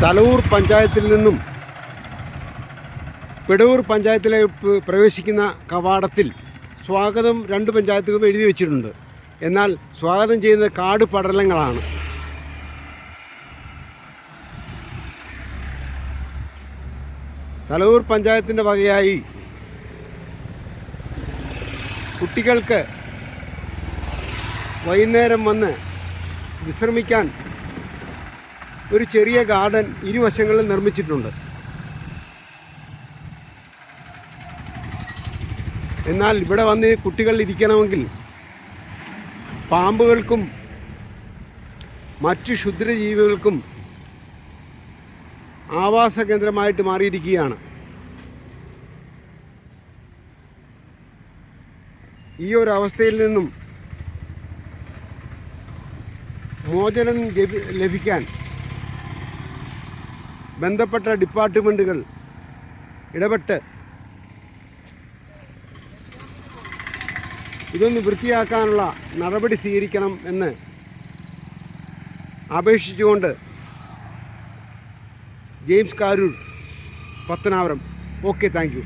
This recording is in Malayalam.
തലവൂർ പഞ്ചായത്തിൽ നിന്നും പെടവൂർ പഞ്ചായത്തിലേക്ക് പ്രവേശിക്കുന്ന കവാടത്തിൽ സ്വാഗതം രണ്ട് പഞ്ചായത്തുകളും എഴുതി വെച്ചിട്ടുണ്ട്. എന്നാൽ സ്വാഗതം ചെയ്യുന്ന കാട് പടലങ്ങളാണ്. തലവൂർ പഞ്ചായത്തിന്റെ വകയായി കുട്ടികൾക്ക് വൈകുന്നേരം വന്ന് വിശ്രമിക്കാൻ ഒരു ചെറിയ ഗാർഡൻ ഇരുവശങ്ങളിൽ നിർമ്മിച്ചിട്ടുണ്ട്. എന്നാൽ ഇവിടെ വന്ന് കുട്ടികൾ ഇരിക്കണമെങ്കിൽ പാമ്പുകൾക്കും മറ്റു ക്ഷുദ്രജീവികൾക്കും ആവാസ കേന്ദ്രമായിട്ട് മാറിയിരിക്കുകയാണ്. ഈ ഒരു അവസ്ഥയിൽ നിന്നും മോചനം ലഭിക്കാൻ ബന്ധപ്പെട്ട ഡിപ്പാർട്ട്മെന്റുകൾ ഇടപെട്ട് ഇതൊന്ന് വൃത്തിയാക്കാനുള്ള നടപടി സ്വീകരിക്കണം എന്ന് അപേക്ഷിച്ചുകൊണ്ട് James Karoor Pathanapuram. Okay thank